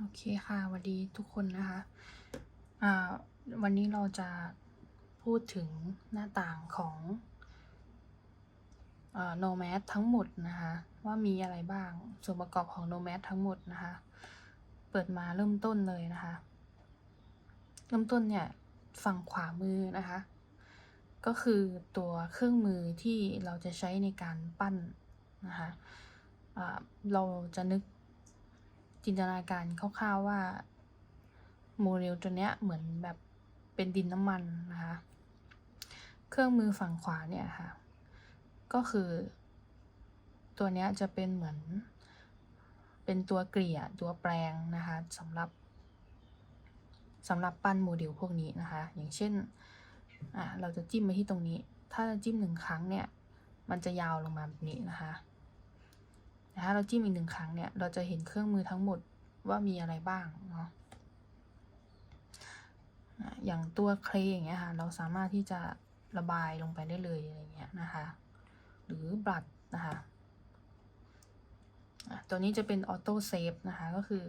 โอเคค่ะสวัสดีทุกคนนะคะอ่าวันนี้เราจะพูดถึงหน้าต่างของเอ่อ Nomad ทั้งหมดนะคะ ว่ามีอะไรบ้างส่วนประกอบของ Nomad ทั้งหมดนะคะ เปิดมาเริ่มต้นเลยนะคะ เริ่มต้นเนี่ยฝั่งขวามือนะคะ ก็คือตัวเครื่องมือที่เราจะใช้ในการปั้นนะคะอ่าเราจะนึก จินตนาการคร่าวๆว่าโมเดลตัวเนี้ยเหมือนแบบเป็นดินน้ำมันนะคะ เครื่องมือฝั่งขวาเนี่ยค่ะ ก็คือตัวเนี้ยจะเป็นเหมือน เป็นตัวเกลี่ยตัวแปรงนะคะสำหรับสำหรับปั้นโมเดลพวกนี้นะคะ อย่างเช่นอะเราจะจิ้มไปที่ตรงนี้ ถ้าจิ้มหนึ่งครั้งเนี่ย มันจะยาวลงมาแบบนี้นะคะ แต่ถ้าเราจิ้มอีกหนึ่งครั้งเนี่ย เราจะเห็นเครื่องมือทั้งหมดว่ามีอะไรบ้างเนาะอย่างตัวเคลอย่างเงี้ยค่ะ เราสามารถที่จะระบายลงไปได้เลยอะไรเงี้ยนะคะ หรือบลัดนะคะอะตัวนี้จะเป็นออโต้เซฟนะคะ ก็คือ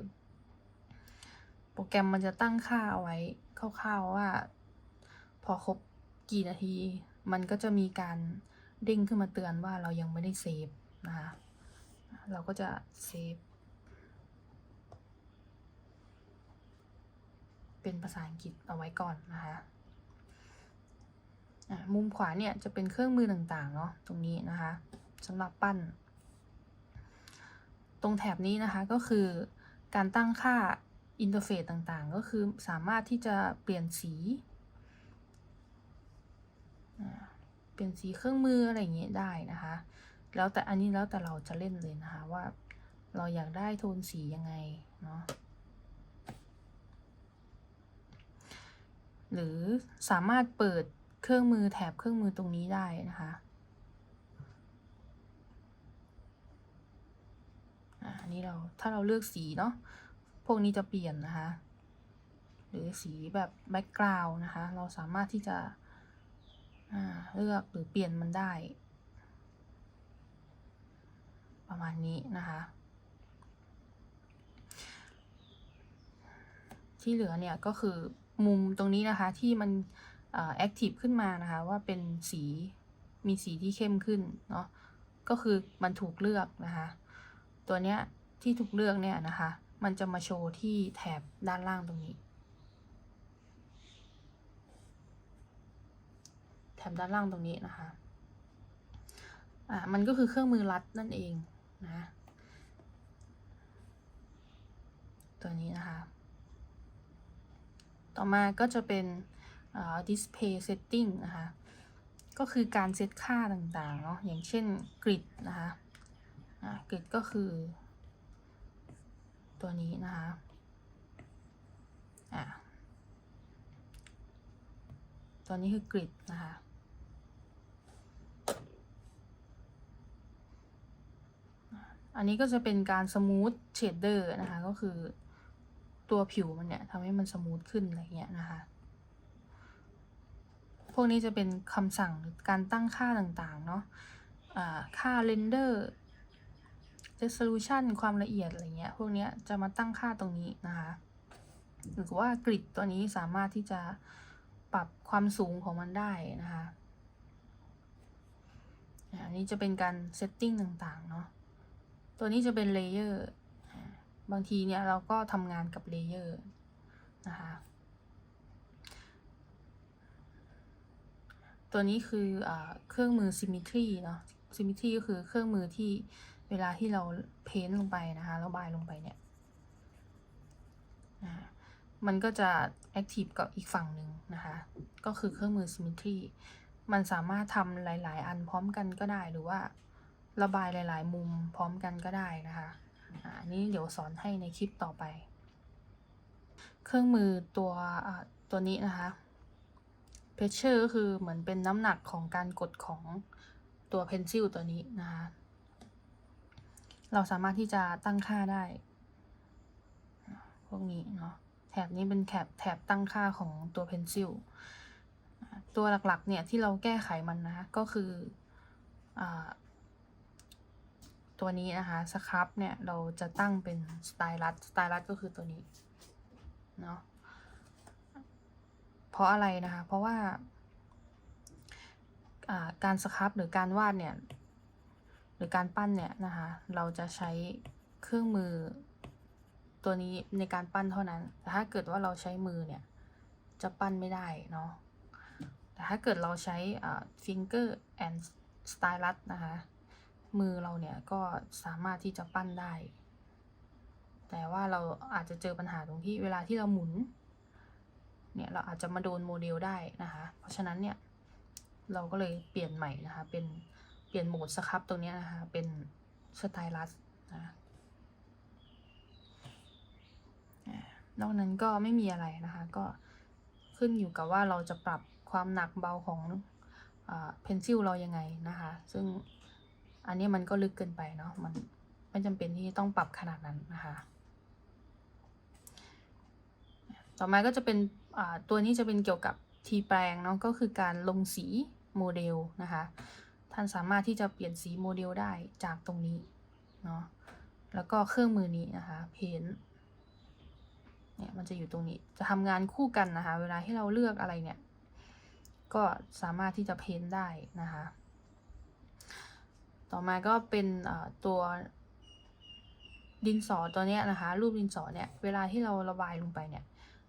โปรแกรมมันจะตั้งค่าเอาไว้คร่าวๆว่า พอครบกี่นาที มันก็จะมีการเด้งขึ้นมาเตือนว่าเรายังไม่ได้เซฟนะคะ เราก็จะเซฟเป็นภาษาอังกฤษเอาไว้ก่อนนะคะมุมขวาเนี่ยจะเป็นเครื่องมือต่างๆเนาะตรงนี้นะคะสำหรับปั้น ตรงแถบนี้นะคะก็คือการตั้งค่าอินเทอร์เฟซต่างๆ ก็คือสามารถที่จะเปลี่ยนสีเปลี่ยนสีเครื่องมืออะไรอย่างเงี้ยได้นะคะ แล้วแต่อันนี้แล้วแต่เราจะเล่นเลยนะคะว่าเราอยากได้โทนสียังไงเนาะหรือสามารถเปิดเครื่องมือแถบเครื่องมือตรงนี้ได้นะคะอันนี้เราถ้าเราเลือกสีเนาะพวกนี้จะเปลี่ยนนะคะ หรือสีแบบแบ็กกราวน์นะคะ เราสามารถที่จะเลือกหรือเปลี่ยนมันได้ ประมาณนี้นะคะ ที่เหลือเนี่ยก็คือมุมตรงนี้นะคะที่มันแอคทีฟขึ้นมานะคะว่าเป็นสีมีสีที่เข้มขึ้นเนาะก็คือมันถูกเลือกนะคะ ตัวเนี้ยที่ถูกเลือกเนี่ยนะคะ มันจะมาโชว์ที่แถบด้านล่างตรงนี้ แถบด้านล่างตรงนี้นะคะอ่ามันก็คือเครื่องมือรัดนั่นเอง นะ ตัวนี้นะคะ ต่อมาก็จะเป็น display setting นะคะ ก็คือการเซตค่าต่างๆ เนาะ อย่างเช่นกริดนะคะกริดก็คือ ตัวนี้นะคะะตัวนี้คือกริดนะคะ อันนี้ก็จะเป็นการสมูทเชดเดอร์นะคะ ก็คือตัวผิวมันเนี่ยทำให้มันสมูทขึ้นอะไรเงี้ยนะคะ พวกนี้จะเป็นคำสั่งหรือการตั้งค่าต่างๆ เนาะะค่าเรนเดอร์ resolution ความละเอียดอะไรเงี้ย พวกนี้จะมาตั้งค่าตรงนี้นะคะ หรือว่ากริดตัวนี้สามารถที่จะปรับความสูงของมันได้นะคะ อันนี้จะเป็นการเซตติ้งต่างๆ เนาะ ตัวนี้จะเป็นเลเยอร์บางทีเนี่ยเราก็ทำงานกับเลเยอร์นะคะตัวนี้คืออเครื่องมือ symmetry เนาะ symmetry ก็คือเครื่องมือที่เวลาที่เราเพ้นลงไปนะคะระบายลงไปเนี่ยมันก็จะ active กับอีกฝั่งหนึ่งนะคะ ก็คือเครื่องมือ symmetry มันสามารถทำหลาย ๆ อันพร้อมกันก็ได้หรือว่า ระบายหลาย ๆ มุมพร้อมกันก็ได้นะคะอันนี้เดี๋ยวสอนให้ในคลิปต่อไป เครื่องมือตัวตัวนี้นะคะ pressure ก็คือเหมือนเป็นน้ำหนักของการกดของตัวเพนซิลตัวนี้นะคะ เราสามารถที่จะตั้งค่าได้ พวกนี้เนาะ แถบนี้เป็นแถบแถบตั้งค่าของตัวเพนซิล ตัวหลักๆเนี่ยที่เราแก้ไขมันนะคะก็คืออ ตัวนี้นะคะสครับเนี่ยเราจะตั้งเป็นสไตลัสสไตลัสก็คือตัวนี้เนาะเพราะอะไรนะคะ เพราะว่าการสครับหรือการวาดเนี่ยหรือการปั้นเนี่ยนะคะเราจะใช้เครื่องมือตัวนี้ในการปั้นเท่านั้น แต่ถ้าเกิดว่าเราใช้มือเนี่ยจะปั้นไม่ได้เนาะแต่ถ้าเกิดเราใช้ finger and stylus นะคะ มือเราเนี่ยก็สามารถที่จะปั้นได้ แต่ว่าเราอาจจะเจอปัญหาตรงที่เวลาที่เราหมุน เนี่ยเราอาจจะมาโดนโมเดลได้นะคะ เพราะฉะนั้นเนี่ยเราก็เลยเปลี่ยนใหม่นะคะ เป็นเปลี่ยนโหมดสครับตรงนี้นะคะ เป็นสไตลัสนะนอกนั้นก็ไม่มีอะไรนะคะ ก็ขึ้นอยู่กับว่าเราจะปรับความหนักเบาของเพนซิลเรายังไงนะคะ ซึ่ง อันนี้มันก็ลึกเกินไปเนาะมันไม่จำเป็นที่ต้องปรับขนาดนั้นนะคะ ต่อมาก็จะเป็นตัวนี้จะเป็นเกี่ยวกับทีแปลงเนาะก็คือการลงสีโมเดลนะคะ ท่านสามารถที่จะเปลี่ยนสีโมเดลได้จากตรงนี้เนาะแล้วก็เครื่องมือนี้นะคะเพนเนี่ยมันจะอยู่ตรงนี้จะทำงานคู่กันนะคะ เวลาที่เราเลือกอะไรเนี่ย ก็สามารถที่จะเพ้นได้นะคะ ต่อมาก็เป็นตัวดินสอตัวนี้นะคะ รูปดินสอเนี่ย เวลาที่เราระบายลงไปเนี่ย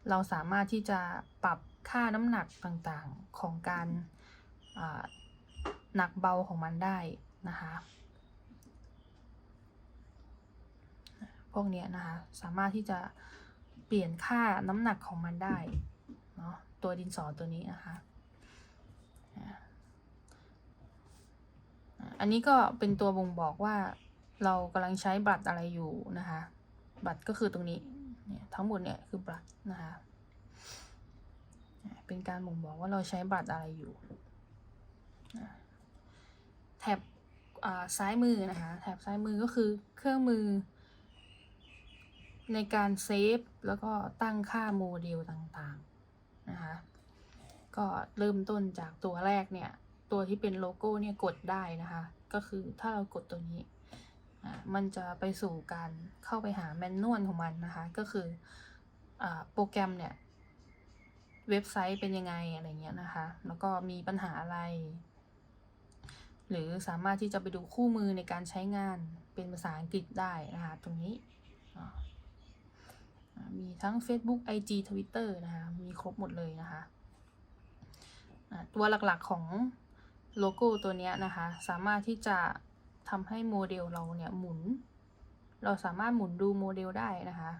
เราสามารถที่จะปรับค่าน้ำหนักต่างๆของการหนักเบาของมันได้นะคะ พวกนี้นะคะ สามารถที่จะเปลี่ยนค่าน้ำหนักของมันได้เนาะตัวดินสอตัวนี้นะคะ อันนี้ก็เป็นตัวบ่งบอกว่าเรากำลังใช้บัตรอะไรอยู่นะคะ บัตรก็คือตรงนี้เนี่ยทั้งหมดเนี่ยคือบัตรนะคะเป็นการบ่งบอกว่าเราใช้บัตรอะไรอยู่แถบซ้ายมือนะคะแถบซ้ายมือก็คือเครื่องมือ ในการเซฟแล้วก็ตั้งค่าโมเดลต่างๆนะคะก็เริ่มต้นจากตัวแรกเนี่ย ตัวที่เป็นโลโก้เนี่ยกดได้นะคะ ก็คือถ้าเรากดตัวนี้ มันจะไปสู่การเข้าไปหาแมนนวลของมันนะคะ ก็คืออโปรแกรมเนี่ย เว็บไซต์เป็นยังไงอะไรเงี้ยนะคะ แล้วก็มีปัญหาอะไร หรือสามารถที่จะไปดูคู่มือในการใช้งานเป็นภาษาอังกฤษได้นะคะตรงนี้มีทั้ง Facebook IG Twitter นะคะ มีครบหมดเลยนะคะ ตัวหลักๆของ โลโก้ตัวนี้นะคะ สามารถที่จะทำให้โมเดลเราเนี่ยหมุน เราสามารถหมุนดูโมเดลได้นะคะ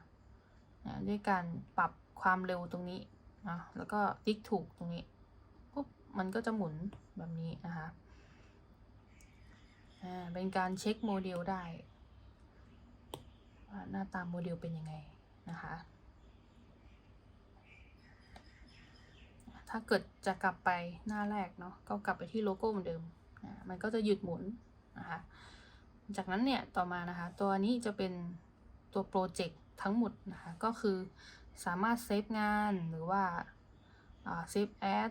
ด้วยการปรับความเร็วตรงนี้นะแล้วก็ติ๊กถูกตรงนี้ปุ๊บมันก็จะหมุนแบบนี้นะคะเป็นการเช็คโมเดลได้ว่าหน้าตาโมเดลเป็นยังไงนะคะ ถ้าเกิดจะกลับไปหน้าแรกเนาะก็กลับไปที่โลโก้เหมือนเดิมนะมันก็จะหยุดหมุนนะคะจากนั้นเนี่ยต่อมานะคะ ตัวนี้จะเป็นตัวโปรเจกต์ทั้งหมดนะคะก็คือสามารถเซฟงานหรือว่าเซฟแอด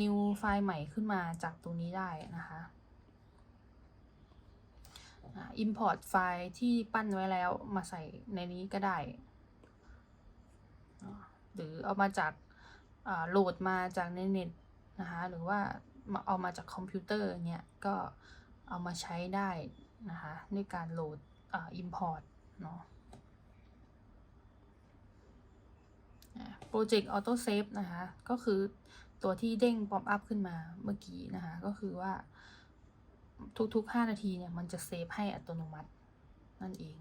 new ไฟล์ใหม่ขึ้นมาจากตรงนี้ได้นะคะ import ไฟล์ที่ปั้นไว้แล้วมาใส่ในนี้ก็ได้ หรือเอามาจาก โหลดมาจากในเน็ตนะคะหรือว่าเอามาจากคอมพิวเตอร์เนี่ยก็เอามาใช้ได้นะคะในการโหลดอ่า import เนาะโปรเจกต์ออโต้เซฟนะคะก็คือตัวที่เด้งป๊อปอัพขึ้นมาเมื่อกี้นะคะก็คือว่าทุกๆ 5 นาทีเนี่ยมันจะเซฟให้อัตโนมัตินั่นเอง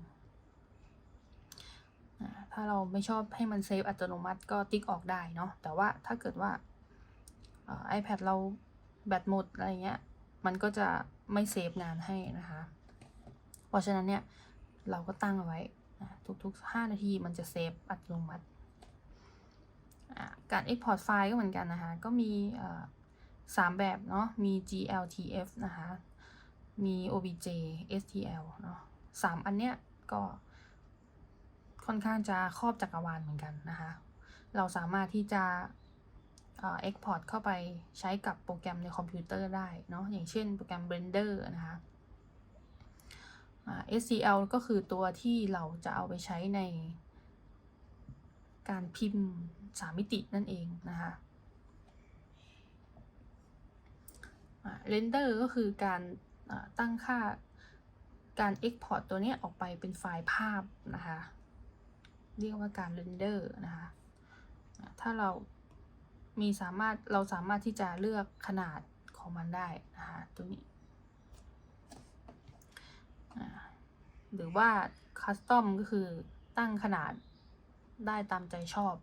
ถ้าเราไม่ชอบให้มันเซฟอัตโนมัติก็ติ๊กออกได้เนาะ แต่ว่าถ้าเกิดว่า iPad เราแบตหมดอะไรเงี้ย มันก็จะไม่เซฟงานให้นะคะ เพราะฉะนั้นเนี่ย เราก็ตั้งเอาไว้ทุกๆ 5 นาทีมันจะเซฟอัตโนมัติ การ Export ไฟล์ก็เหมือนกันนะคะ ก็มีสามแบบเนาะ มี GLTF นะคะ มี OBJ STL เนาะสามอันเนี้ยก็ ค่อนข้างจะครอบจักรวาลเหมือนกันนะคะ เราสามารถที่จะ export เข้าไปใช้กับโปรแกรมในคอมพิวเตอร์ได้เนาะอย่างเช่นโปรแกรม Blender นะคะ SCL ก็คือตัวที่เราจะเอาไปใช้ในการพิมพ์สามมิตินั่นเองนะคะเรนเดอร์ก็คือการตั้งค่าการ Export ตัวนี้ออกไปเป็นไฟล์ภาพนะคะ เรียกว่าการเรนเดอร์นะคะ ถ้าเรามีสามารถเราสามารถที่จะเลือกขนาดของมันได้นะคะตัวนี้ หรือว่าคัสตอมก็คือตั้งขนาดได้ตามใจชอบ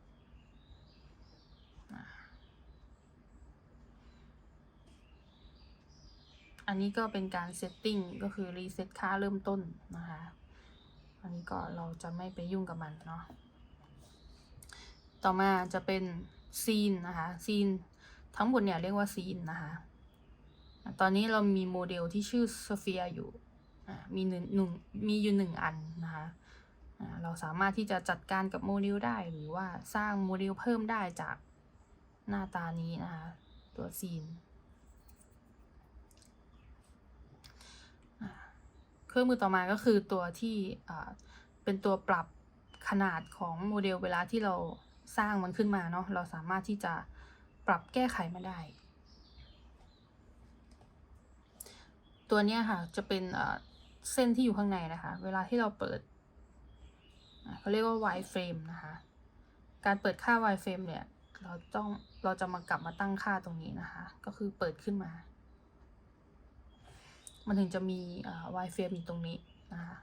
อันนี้ก็เป็นการเซตติ้งก็คือรีเซ็ตค่าเริ่มต้นนะคะ อันนี้ก็เราจะไม่ไปยุ่งกับมันเนาะ ต่อมาจะเป็นซีนนะคะซีนทั้งหมดเนี่ยเรียกว่าซีนนะคะ ตอนนี้เรามีโมเดลที่ชื่อสเฟียอยู่ มีหนึ่งหนึ่งมีอยู่หนึ่งอันนะคะเราสามารถที่จะจัดการกับโมเดลได้หรือว่าสร้างโมเดลเพิ่มได้จากหน้าตานี้นะคะ ตัวซีน เครื่องมือต่อมาก็คือตัวที่เป็นตัวปรับขนาดของโมเดลเวลาที่เราสร้างมันขึ้นมาเนาะเราสามารถที่จะปรับแก้ไขมันได้ ตัวเนี้ยค่ะจะเป็นเส้นที่อยู่ข้างในนะคะ เวลาที่เราเปิดเขาเรียกว่า wireframe นะคะ การเปิดค่า wireframe เนี่ย เราต้องเราจะมากลับมาตั้งค่าตรงนี้นะคะ ก็คือเปิดขึ้นมา มันถึงจะมีอ่า wireframe อยู่ตรงนี้นะคะ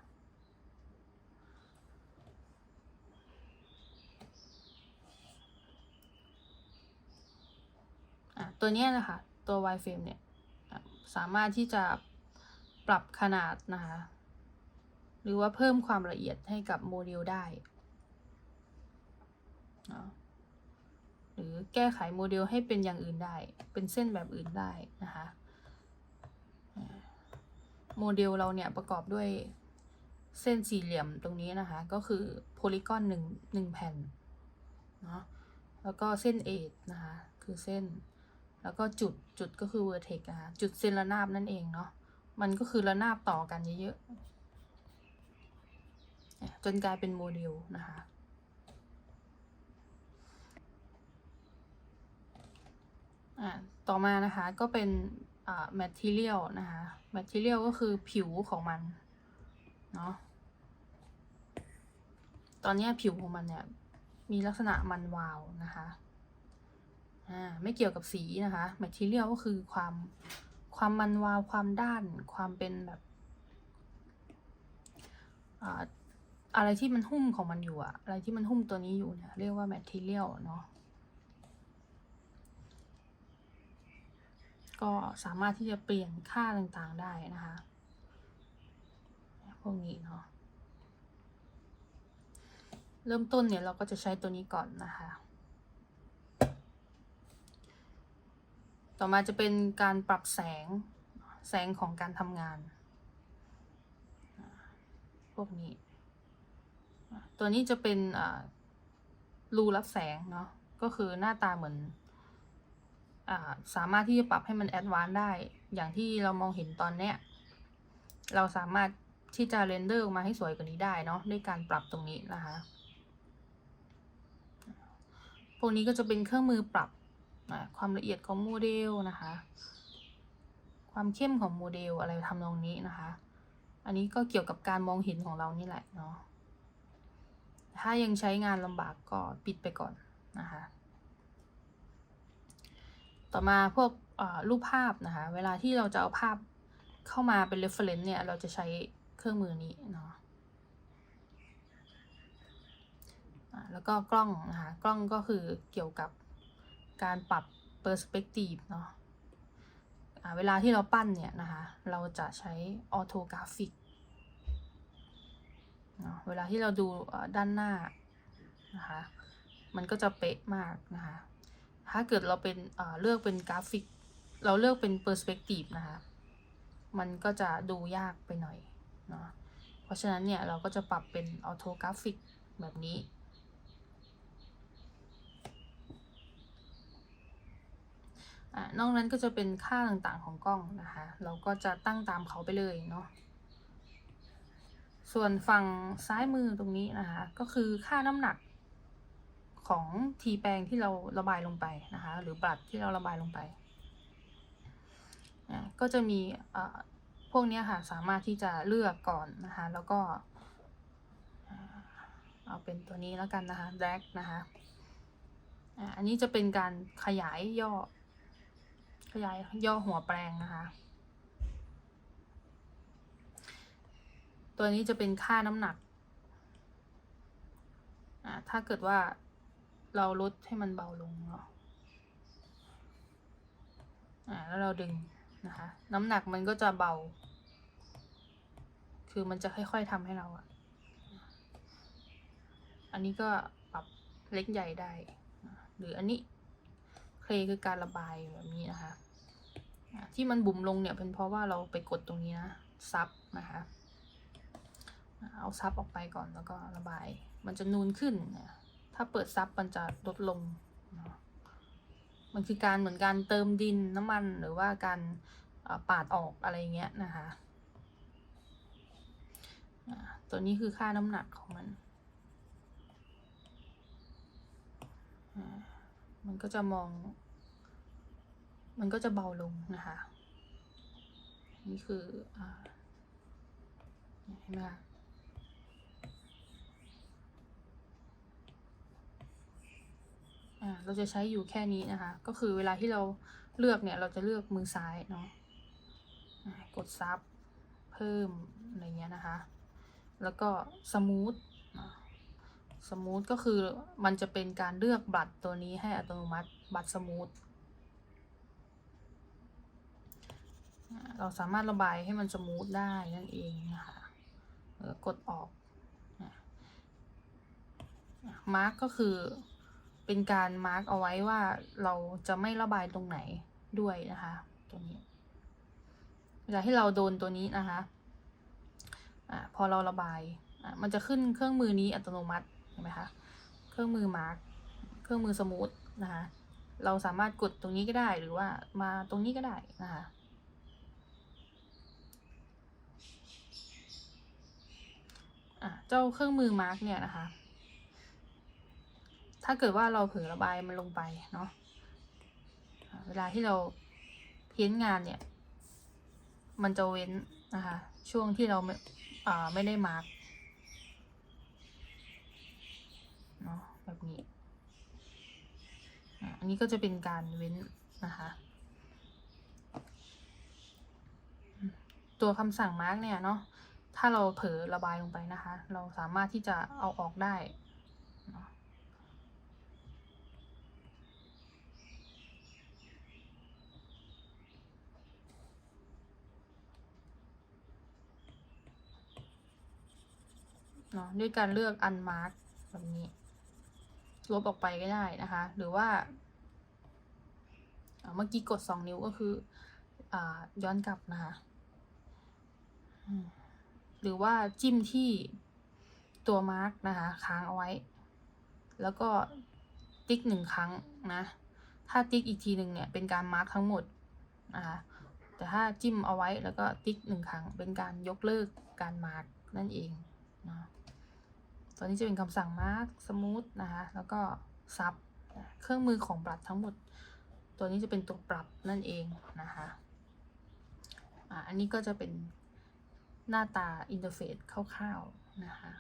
ตัวนี้นะคะ ตัว wireframe เนี่ย สามารถที่จะปรับขนาดนะคะ หรือว่าเพิ่มความละเอียดให้กับโมเดลได้ หรือแก้ไขโมเดลให้เป็นอย่างอื่นได้ เป็นเส้นแบบอื่นได้นะคะ โมเดลเราเนี่ยประกอบด้วยเส้นสี่เหลี่ยมตรงนี้นะคะ ก็คือโพลีกอนหนึ่งหนึ่งแผ่นเนาะแล้วก็เส้นเอทนะคะ คือเส้น แล้วก็จุดจุดก็คือ vertex นะคะจุดเส้นระนาบนั่นเองเนาะมันก็คือระนาบต่อกันเยอะๆจนกลายเป็นโมเดลนะคะอ่าต่อมานะคะก็เป็น material นะคะ material ก็คือผิวของมัน เนาะ ตอนนี้ผิวของมันเนี่ย มีลักษณะมันวาวนะคะ อ่า ไม่เกี่ยวกับสีนะคะ material ก็คือความความมันวาวความด้าน ความเป็นแบบออะไรที่มันหุ้มของมันอยู่อะอะไรที่มันหุ้มตัวนี้อยู่เนี่ยเรียกว่า material เนาะ ก็สามารถที่จะเปลี่ยนค่าต่างๆได้นะคะพวกนี้เนาะเริ่มต้นเนี่ยเราก็จะใช้ตัวนี้ก่อนนะคะ ต่อมาจะเป็นการปรับแสงแสงของการทำงาน พวกนี้ ตัวนี้จะเป็นรูรับแสงเนาะก็คือหน้าตาเหมือน สามารถที่จะปรับให้มันแอดวานได้ อย่างที่เรามองเห็นตอนเนี้ย เราสามารถที่จะเรนเดอร์ออกมาให้สวยกว่านี้ได้เนาะด้วยการปรับตรงนี้นะคะพวกนี้ก็จะเป็นเครื่องมือปรับความละเอียดของโมเดลนะคะ ความเข้มของโมเดลอะไรทำนองนี้นะคะ อันนี้ก็เกี่ยวกับการมองเห็นของเรานี่แหละเนาะถ้ายังใช้งานลำบากก็ปิดไปก่อนนะคะ ต่อมาพวกรูปภาพนะคะ เวลาที่เราจะเอาภาพเข้ามาเป็น reference เนี่ย เราจะใช้เครื่องมือนี้เนาะแล้วก็กล้องนะคะ กล้องก็คือเกี่ยวกับการปรับ perspective เนาะะเวลาที่เราปั้นเนี่ยนะคะ เราจะใช้ออโทกราฟิกเนาะเวลาที่เราดูด้านหน้านะคะ มันก็จะเป๊ะมากนะคะ ถ้าเกิดเราเป็นเลือกเป็นกราฟิก เราเลือกเป็น perspective นะคะ มันก็จะดูยากไปหน่อยเนาะ เพราะฉะนั้นเนี่ยเราก็จะปรับเป็นออโทกราฟิกแบบนี้นอกนั้นก็จะเป็นค่าต่างๆของกล้องนะคะ เราก็จะตั้งตามเขาไปเลยเนาะ ส่วนฝั่งซ้ายมือตรงนี้นะคะ ก็คือค่าน้ำหนัก ของทีแปรงที่เราระบายลงไปนะคะ หรือบลัดที่เราระบายลงไป ก็จะมีพวกนี้ค่ะสามารถที่จะเลือกก่อนนะคะ แล้วก็เอาเป็นตัวนี้แล้วกันนะคะ drag นะคะอันนี้จะเป็นการขยายย่อ ขยายย่อหัวแปรงนะคะ ตัวนี้จะเป็นค่าน้ำหนักถ้าเกิดว่า เราลดให้มันเบาลงเนาะอ่าแล้วเราดึงนะคะ น้ำหนักมันก็จะเบา คือมันจะค่อยๆทำให้เราอะอันนี้ก็ปรับเล็กใหญ่ได้ หรืออันนี้เคลคือการระบายแบบนี้นะคะที่มันบุ๋มลงเนี่ยเป็นเพราะว่าเราไปกดตรงนี้นะซับนะคะเอาซับออกไปก่อนแล้วก็ระบาย มันจะนูนขึ้นนะ ถ้าเปิดซับมันจะลดลง มันคือการเหมือนการเติมดินน้ำมันหรือว่าการปาดออกอะไรเงี้ยนะคะตัวนี้คือค่าน้ำหนักของมัน มันก็จะมอง มันก็จะเบาลงนะคะ นี่คืออ่าเห็นไหมคะ อ่า เราจะใช้อยู่แค่นี้นะคะ ก็คือเวลาที่เราเลือกเนี่ย เราจะเลือกมือซ้ายเนาะกดซับเพิ่มอะไรเงี้ยนะคะ แล้วก็สมูทสมูทก็คือมันจะเป็นการเลือกบัตรตัวนี้ให้อัตโนมัติบัตรสมูทเราสามารถระบายให้มันสมูทได้นั่นเองนะคะกดออกมาร์กก็คือ เป็นการมาร์กเอาไว้ว่าเราจะไม่ระบายตรงไหนด้วยนะคะ ตัวนี้เวลาที่เราโดนตัวนี้นะคะอ่าพอเราระบายอ่ามันจะขึ้นเครื่องมือนี้อัตโนมัติเห็นไหมคะเครื่องมือมาร์กเครื่องมือสมูทนะคะเราสามารถกดตรงนี้ก็ได้หรือว่ามาตรงนี้ก็ได้นะคะอะเจ้าเครื่องมือมาร์กเนี่ยนะคะ ถ้าเกิดว่าเราเผลอระบายมันลงไปเนาะเวลาที่เราเพ้นงานเนี่ย มันจะเว้นนะคะช่วงที่เราไม่ไม่ได้มาร์กเนาะแบบนี้อันนี้ก็จะเป็นการเว้นนะคะ ตัวคำสั่งมาร์กเนี่ยเนาะถ้าเราเผลอระบายลงไปนะคะ เราสามารถที่จะเอาออกได้เนาะ เนาะด้วยการเลือก unmark แบบนี้ ลบออกไปก็ได้นะคะ หรือว่าเมื่อกี้กดสองนิ้วก็คืออย้อนกลับนะคะหรือว่าจิ้มที่ตัวมาร์กนะคะ ค้างเอาไว้ แล้วก็ติ๊กหนึ่งครั้งนะ ถ้าติ๊กอีกทีหนึ่งเนี่ยเป็นการมาร์กทั้งหมดนะคะแต่ถ้าจิ้มเอาไว้แล้วก็ติ๊กหนึ่งครั้งเป็นการยกเลิกการมาร์กนั่นเองนะ ตัวนี้จะเป็นคำสั่ง mark smooth นะคะแล้วก็ซับเครื่องมือของปรับทั้งหมด ตัวนี้จะเป็นตัวปรับนั่นเองนะคะอ่าอันนี้ก็จะเป็นหน้าตาอินเทอร์เฟซคร่าวๆนะคะ